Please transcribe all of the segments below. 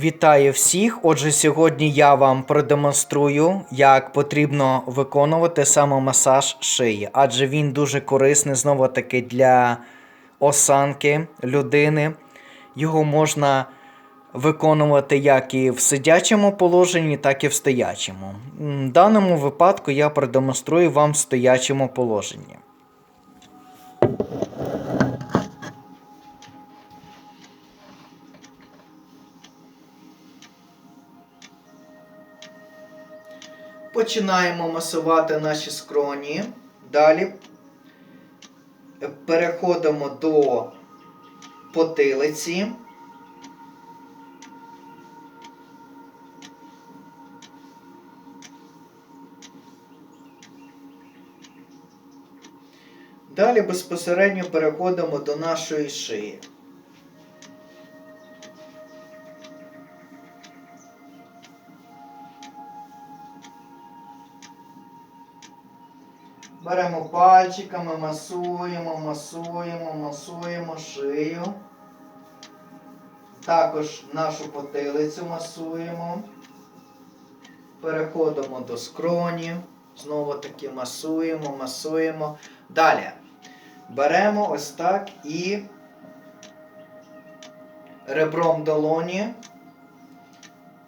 Вітаю всіх! Отже, сьогодні я вам продемонструю, як потрібно виконувати самомасаж шиї, адже він дуже корисний знову таки для осанки людини. Його можна виконувати як і в сидячому положенні, так і в стоячому. В даному випадку я продемонструю вам в стоячому положенні. Починаємо масувати наші скроні. Далі переходимо до потилиці. Далі безпосередньо переходимо до нашої шиї. Беремо пальчиками, масуємо, масуємо, масуємо шию. Також нашу потилицю масуємо. Переходимо до скроні. Знову таки масуємо, масуємо. Далі. Беремо ось так і ребром долоні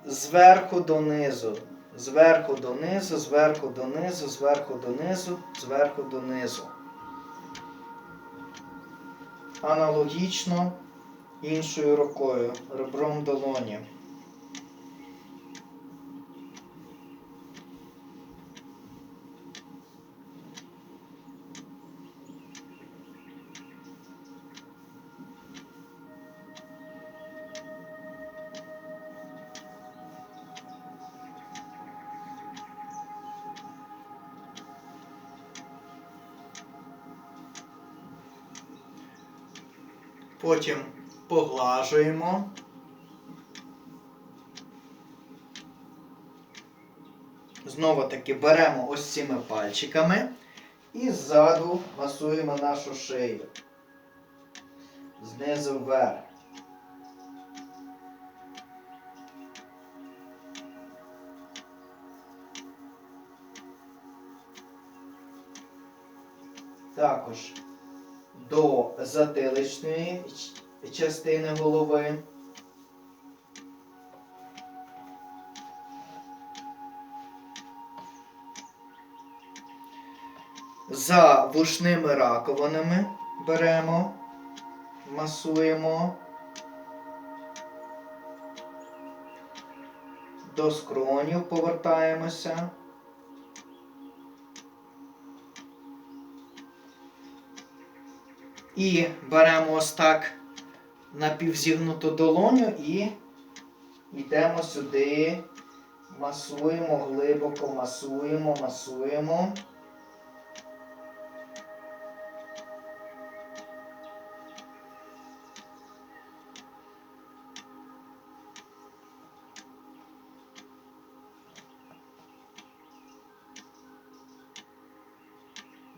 зверху донизу. Зверху донизу, зверху донизу, зверху донизу, зверху донизу. Аналогічно іншою рукою, ребром долоні. Потім поглажуємо. Знову таки беремо ось цими пальчиками і ззаду масуємо нашу шию. Знизу вверх. Також до затиличної частини голови. За вушними раковинами беремо, масуємо. До скронів повертаємося. І беремо ось так напівзігнуту долоню і йдемо сюди, масуємо глибоко, масуємо, масуємо.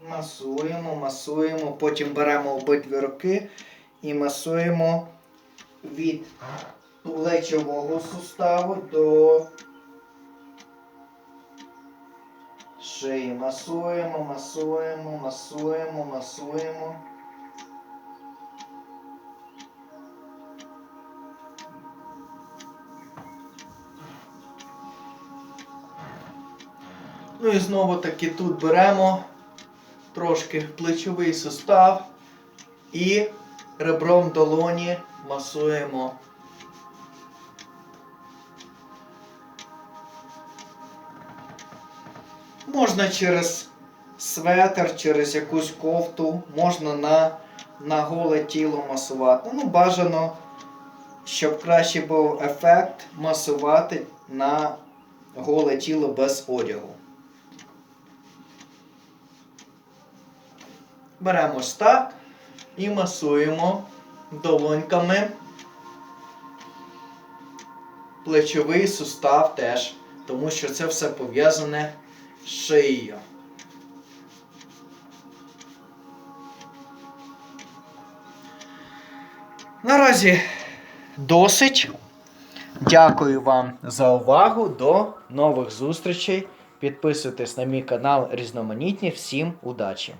Масуємо, масуємо, потім беремо обидві руки і масуємо від плечового суставу до шиї. Масуємо, масуємо, масуємо, масуємо. Ну і знову таки тут беремо трошки плечовий сустав і ребром долоні масуємо. Можна через светр, через якусь кофту, можна на, на голе тіло масувати. Ну, бажано, щоб краще був ефект масувати на голе тіло без одягу. Беремо ось і масуємо долоньками. Плечовий сустав теж, тому що це все пов'язане з шиєю. Наразі досить. Дякую вам за увагу. До нових зустрічей. Підписуйтесь на мій канал різноманітні. Всім удачі!